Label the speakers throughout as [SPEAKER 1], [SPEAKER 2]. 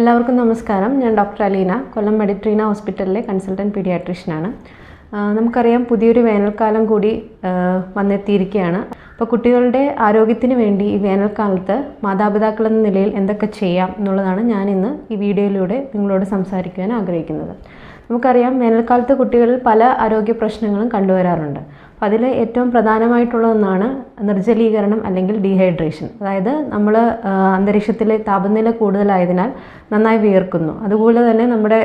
[SPEAKER 1] എല്ലാവർക്കും നമസ്കാരം. ഞാൻ ഡോക്ടർ അലീന കൊല്ലം മെഡിട്രീന ഹോസ്പിറ്റലിലെ കൺസൾട്ടന്റ് പീഡിയാട്രീഷ്യനാണ്. നമുക്കറിയാം പുതിയൊരു വേനൽക്കാലം കൂടി വന്നെത്തിയിരിക്കുകയാണ്. അപ്പോൾ കുട്ടികളുടെ ആരോഗ്യത്തിന് വേണ്ടി ഈ വേനൽക്കാലത്ത് മാതാപിതാക്കൾ എന്ന നിലയിൽ എന്തൊക്കെ ചെയ്യാം എന്നുള്ളതാണ് ഞാൻ ഇന്ന് ഈ വീഡിയോയിലൂടെ നിങ്ങളോട് സംസാരിക്കുവാൻ ആഗ്രഹിക്കുന്നത്. നമുക്കറിയാം വേനൽക്കാലത്ത് കുട്ടികളിൽ പല ആരോഗ്യ പ്രശ്നങ്ങളും കണ്ടുവരാറുണ്ട്. അപ്പോൾ അതിൽ ഏറ്റവും പ്രധാനമായിട്ടുള്ള ഒന്നാണ് നിർജലീകരണം അല്ലെങ്കിൽ ഡീഹൈഡ്രേഷൻ അതായത് നമ്മൾ അന്തരീക്ഷത്തിലെ താപനില കൂടുതലായതിനാൽ നന്നായി വിയർക്കുന്നു. അതുപോലെ തന്നെ നമ്മുടെ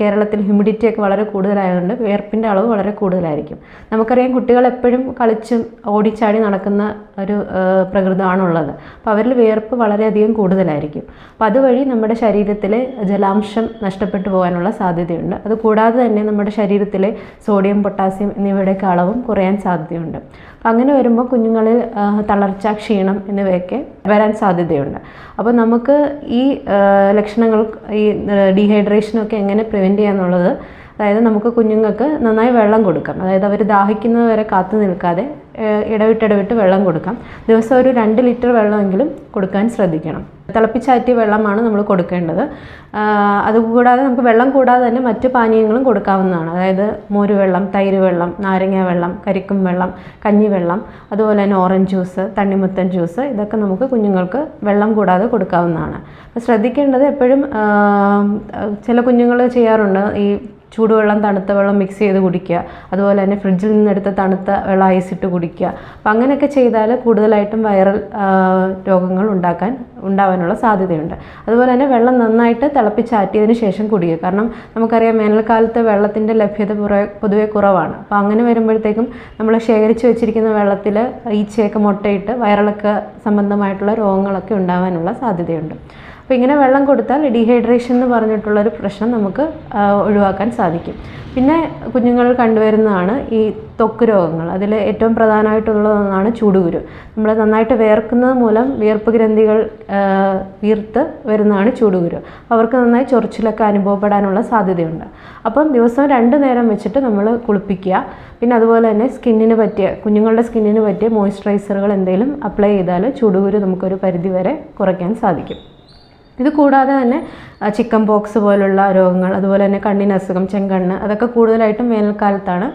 [SPEAKER 1] കേരളത്തിൽ ഹ്യൂമിഡിറ്റി ഒക്കെ വളരെ കൂടുതലായതുകൊണ്ട് വിയർപ്പിന്റെ അളവ് വളരെ കൂടുതലായിരിക്കും. നമുക്കറിയാം കുട്ടികൾ എപ്പോഴും കളിച്ചും ഓടിച്ചാടി നടക്കുന്ന ഒരു പ്രകൃതമാണുള്ളത്. അപ്പോൾ അവരിൽ വിയർപ്പ് വളരെയധികം കൂടുതലായിരിക്കും. അപ്പോൾ അതുവഴി നമ്മുടെ ശരീരത്തിലെ ജലാംശം നഷ്ടപ്പെട്ടു പോകാനുള്ള സാധ്യതയുണ്ട്. അതുകൂടാതെ തന്നെ നമ്മുടെ ശരീരത്തിലെ സോഡിയം പൊട്ടാസ്യം എന്നിവയുടെയൊക്കെ അളവും കുറയാൻ സാധ്യതയുണ്ട്. അപ്പം അങ്ങനെ വരുമ്പോൾ കുഞ്ഞുങ്ങളിൽ തളർച്ച ക്ഷീണം എന്നിവയൊക്കെ വരാൻ സാധ്യതയുണ്ട്. അപ്പോൾ നമുക്ക് ഈ ലക്ഷണങ്ങൾ ഈ ഡീഹൈഡ്രേഷനൊക്കെ എങ്ങനെ പ്രിവെന്റ് ചെയ്യാന്നുള്ളത് അതായത് നമുക്ക് കുഞ്ഞുങ്ങൾക്ക് നന്നായി വെള്ളം കൊടുക്കാം. അതായത് അവർ ദാഹിക്കുന്നത് വരെ കാത്തു നിൽക്കാതെ ഇടവിട്ടിടവിട്ട് വെള്ളം കൊടുക്കാം. ദിവസം ഒരു രണ്ട് ലിറ്റർ വെള്ളമെങ്കിലും കൊടുക്കാൻ ശ്രദ്ധിക്കണം. തിളപ്പിച്ചാറ്റിയ വെള്ളമാണ് നമ്മൾ കൊടുക്കേണ്ടത്. അതുകൂടാതെ നമുക്ക് വെള്ളം കൂടാതെ തന്നെ മറ്റ് പാനീയങ്ങളും കൊടുക്കാവുന്നതാണ്. അതായത് മോരുവെള്ളം തൈര് വെള്ളം നാരങ്ങ വെള്ളം കരിക്കും വെള്ളം കഞ്ഞിവെള്ളം അതുപോലെ തന്നെ ഓറഞ്ച് ജ്യൂസ് തണ്ണിമുത്തൻ ജ്യൂസ് ഇതൊക്കെ നമുക്ക് കുഞ്ഞുങ്ങൾക്ക് വെള്ളം കൂടാതെ കൊടുക്കാവുന്നതാണ്. അപ്പോൾ ശ്രദ്ധിക്കേണ്ടത് എപ്പോഴും ചില കുഞ്ഞുങ്ങൾ ചെയ്യാറുണ്ട് ഈ ചൂടുവെള്ളം തണുത്ത വെള്ളം മിക്സ് ചെയ്ത് കുടിക്കുക. അതുപോലെ തന്നെ ഫ്രിഡ്ജിൽ നിന്നെടുത്ത തണുത്ത വെള്ളം ഐസിട്ട് കുടിക്കുക. അപ്പം അങ്ങനെയൊക്കെ ചെയ്താൽ കൂടുതലായിട്ടും വൈറൽ രോഗങ്ങൾ ഉണ്ടാക്കാൻ ഉണ്ടാവാനുള്ള സാധ്യതയുണ്ട്. അതുപോലെ തന്നെ വെള്ളം നന്നായിട്ട് തിളപ്പിച്ചാറ്റിയതിന് ശേഷം കുടിക്കുക. കാരണം നമുക്കറിയാം വേനൽക്കാലത്ത് വെള്ളത്തിന്റെ ലഭ്യത പൊതുവെ കുറവാണ്. അപ്പോൾ അങ്ങനെ വരുമ്പോഴത്തേക്കും നമ്മൾ ശേഖരിച്ച് വെച്ചിരിക്കുന്ന വെള്ളത്തിൽ ഈച്ചയൊക്കെ മുട്ടയിട്ട് വയറിളക്ക സംബന്ധമായിട്ടുള്ള രോഗങ്ങളൊക്കെ ഉണ്ടാവാനുള്ള സാധ്യതയുണ്ട്. അപ്പോൾ ഇങ്ങനെ വെള്ളം കൊടുത്താൽ ഡീഹൈഡ്രേഷൻ എന്ന് പറഞ്ഞിട്ടുള്ളൊരു പ്രശ്നം നമുക്ക് ഒഴിവാക്കാൻ സാധിക്കും. പിന്നെ കുഞ്ഞുങ്ങൾ കണ്ടുവരുന്നതാണ് ഈ ത്വക്ക് രോഗങ്ങൾ. അതിൽ ഏറ്റവും പ്രധാനമായിട്ടുള്ളതൊന്നാണ് ചൂടുകുരു. നമ്മൾ നന്നായിട്ട് വേർക്കുന്നത് മൂലം വിയർപ്പ് ഗ്രന്ഥികൾ വീർത്ത് വരുന്നതാണ് ചൂടുകുരു. അവർക്ക് നന്നായി ചൊറിച്ചിലൊക്കെ അനുഭവപ്പെടാനുള്ള സാധ്യതയുണ്ട്. അപ്പം ദിവസം രണ്ട് നേരം വെച്ചിട്ട് നമ്മൾ കുളിപ്പിക്കുക. പിന്നെ അതുപോലെ തന്നെ സ്കിന്നിന് പറ്റിയ കുഞ്ഞുങ്ങളുടെ സ്കിന്നിന് പറ്റിയ മോയ്സ്ചറൈസറുകൾ എന്തെങ്കിലും അപ്ലൈ ചെയ്താൽ ചൂടുകുരു നമുക്കൊരു പരിധി വരെ കുറയ്ക്കാൻ സാധിക്കും. ഇത് കൂടാതെ തന്നെ ചിക്കൻ പോക്സ് പോലുള്ള രോഗങ്ങൾ അതുപോലെ തന്നെ കണ്ണിന് അസുഖം ചെങ്കണ്ണ് അതൊക്കെ കൂടുതലായിട്ടും വേനൽക്കാലത്താണ്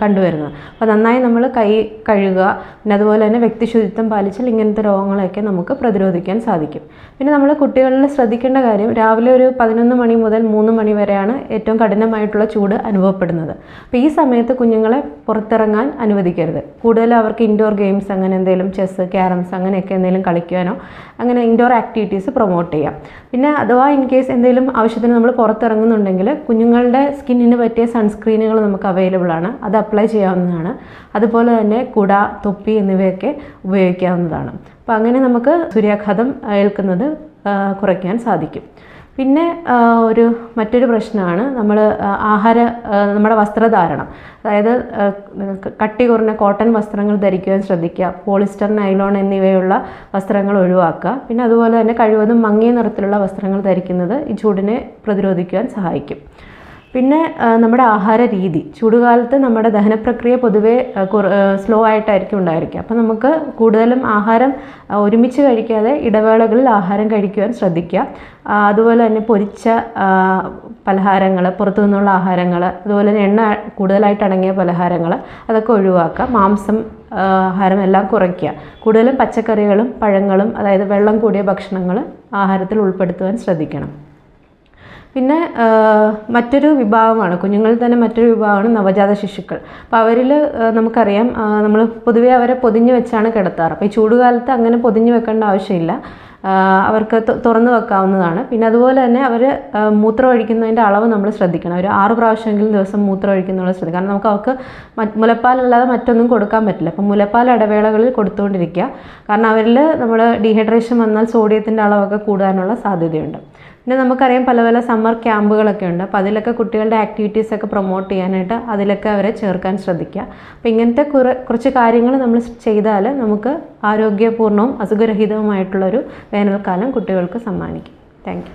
[SPEAKER 1] കണ്ടുവരുന്നത്. അപ്പോൾ നന്നായി നമ്മൾ കൈ കഴുകുക പിന്നെ അതുപോലെ തന്നെ വ്യക്തി ശുചിത്വം പാലിച്ചാൽ ഇങ്ങനത്തെ രോഗങ്ങളെയൊക്കെ നമുക്ക് പ്രതിരോധിക്കാൻ സാധിക്കും. പിന്നെ നമ്മൾ കുട്ടികളിൽ ശ്രദ്ധിക്കേണ്ട കാര്യം രാവിലെ ഒരു പതിനൊന്ന് മണി മുതൽ മൂന്ന് മണി വരെയാണ് ഏറ്റവും കഠിനമായിട്ടുള്ള ചൂട് അനുഭവപ്പെടുന്നത്. അപ്പോൾ ഈ സമയത്ത് കുഞ്ഞുങ്ങളെ പുറത്തിറങ്ങാൻ അനുവദിക്കരുത്. കൂടുതൽ അവർക്ക് ഇൻഡോർ ഗെയിംസ് അങ്ങനെ എന്തെങ്കിലും ചെസ്സ് ക്യാരംസ് അങ്ങനെയൊക്കെ എന്തെങ്കിലും കളിക്കുവാനോ അങ്ങനെ ഇൻഡോർ ആക്ടിവിറ്റീസ് പ്രൊമോട്ട് ചെയ്യാം. പിന്നെ അഥവാ ഇൻ കേസ് എന്തെങ്കിലും ആവശ്യത്തിന് നമ്മൾ പുറത്തിറങ്ങുന്നുണ്ടെങ്കിൽ കുഞ്ഞുങ്ങളുടെ സ്കിന്നിന് പറ്റിയ സൺസ്ക്രീനുകൾ നമുക്ക് അവൈലബിൾ ആണ്. അത് അപ്ലൈ ചെയ്യാവുന്നതാണ്. അതുപോലെ തന്നെ കുട തൊപ്പി എന്നിവയൊക്കെ ഉപയോഗിക്കാവുന്നതാണ്. അപ്പോൾ അങ്ങനെ നമുക്ക് സൂര്യാഘാതം ഏൽക്കുന്നത് കുറയ്ക്കാൻ സാധിക്കും. പിന്നെ ഒരു മറ്റൊരു പ്രശ്നമാണ് നമ്മൾ ആഹാര നമ്മുടെ വസ്ത്രധാരണം. അതായത് കട്ടി കുറഞ്ഞ കോട്ടൺ വസ്ത്രങ്ങൾ ധരിക്കുവാൻ ശ്രദ്ധിക്കുക പോളിസ്റ്റർ നൈലോൺ എന്നിവയുള്ള വസ്ത്രങ്ങൾ ഒഴിവാക്കുക. പിന്നെ അതുപോലെ തന്നെ കഴിവതും മങ്ങിയ നിറത്തിലുള്ള വസ്ത്രങ്ങൾ ധരിക്കുന്നത് ഈ ചൂടിനെ പ്രതിരോധിക്കുവാൻ സഹായിക്കും. പിന്നെ നമ്മുടെ ആഹാര രീതി. ചൂടുകാലത്ത് നമ്മുടെ ദഹനപ്രക്രിയ പൊതുവേ സ്ലോ ആയിട്ടായിരിക്കും ഉണ്ടായിരിക്കുക. അപ്പോൾ നമുക്ക് കൂടുതലും ആഹാരം ഒരുമിച്ച് കഴിക്കാതെ ഇടവേളകളിൽ ആഹാരം കഴിക്കുവാൻ ശ്രദ്ധിക്കുക. അതുപോലെ തന്നെ പൊരിച്ച പലഹാരങ്ങൾ പുറത്തു നിന്നുള്ള ആഹാരങ്ങൾ അതുപോലെ തന്നെ എണ്ണ കൂടുതലായിട്ട് അടങ്ങിയ പലഹാരങ്ങൾ അതൊക്കെ ഒഴിവാക്കുക. മാംസം ആഹാരം എല്ലാം കുറയ്ക്കുക. കൂടുതലും പച്ചക്കറികളും പഴങ്ങളും അതായത് വെള്ളം കൂടിയ ഭക്ഷണങ്ങൾ ആഹാരത്തിൽ ഉൾപ്പെടുത്തുവാൻ ശ്രദ്ധിക്കണം. പിന്നെ മറ്റൊരു വിഭാഗമാണ് കുഞ്ഞുങ്ങളിൽ തന്നെ മറ്റൊരു വിഭാഗമാണ് നവജാത ശിശുക്കൾ. അപ്പോൾ അവരിൽ നമുക്കറിയാം നമ്മൾ പൊതുവേ അവരെ പൊതിഞ്ഞു വെച്ചാണ് കിടത്താറ്. അപ്പോൾ ഈ ചൂടുകാലത്ത് അങ്ങനെ പൊതിഞ്ഞു വെക്കേണ്ട ആവശ്യമില്ല. അവർക്ക് തുറന്നു വെക്കാവുന്നതാണ്. പിന്നെ അതുപോലെ തന്നെ അവർ മൂത്രം ഒഴിക്കുന്നതിന്റെ അളവ് നമ്മൾ ശ്രദ്ധിക്കണം. ഒരു ആറ് പ്രാവശ്യമെങ്കിലും ദിവസം മൂത്രം ശ്രദ്ധിക്കുക കാരണം നമുക്ക് അവർക്ക് മുലപ്പാലല്ലാതെ മറ്റൊന്നും കൊടുക്കാൻ പറ്റില്ല. അപ്പം മുലപ്പാൽ ഇടവേളകളിൽ കൊടുത്തുകൊണ്ടിരിക്കുക കാരണം അവരിൽ നമ്മൾ ഡീഹൈഡ്രേഷൻ വന്നാൽ സോഡിയത്തിന്റെ അളവൊക്കെ കൂടാനുള്ള സാധ്യതയുണ്ട്. പിന്നെ നമുക്കറിയാം പല പല സമ്മർ ക്യാമ്പുകളൊക്കെ ഉണ്ട്. അപ്പോൾ അതിലൊക്കെ കുട്ടികളുടെ ആക്ടിവിറ്റീസൊക്കെ പ്രൊമോട്ട് ചെയ്യാനായിട്ട് അതിലൊക്കെ അവരെ ചേർക്കാൻ ശ്രദ്ധിക്കുക. അപ്പോൾ ഇങ്ങനത്തെ കുറച്ച് കാര്യങ്ങൾ നമ്മൾ ചെയ്താൽ നമുക്ക് ആരോഗ്യപൂർണവും അസുഖരഹിതവുമായിട്ടുള്ളൊരു വേനൽക്കാലം കുട്ടികൾക്ക് സമ്മാനിക്കും. Thank you